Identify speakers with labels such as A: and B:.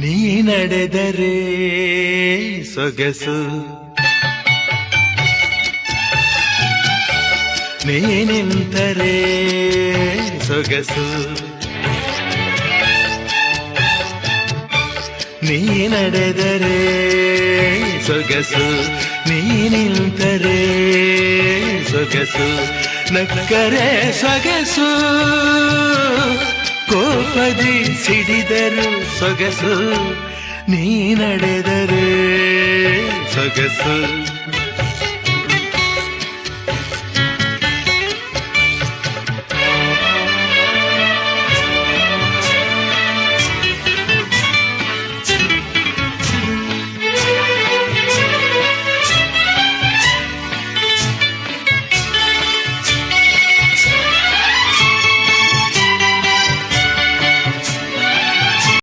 A: ನೀ ನಡೆದರೆ ಸೊಗಸು. ನೀ ನಿಂತರೆ ಸೊಗಸು. ನೀ ನಡೆದರೆ ಸೊಗಸು. ನೀ ನಿಂತರೆ ಸೊಗಸು. ನಕ್ಕರೆ ಸೊಗಸು. ಕೋಪದಿ ಸಿಡಿದರು ಸೊಗಸು ನೀ ನಡೆದರೆ ಸೊಗಸು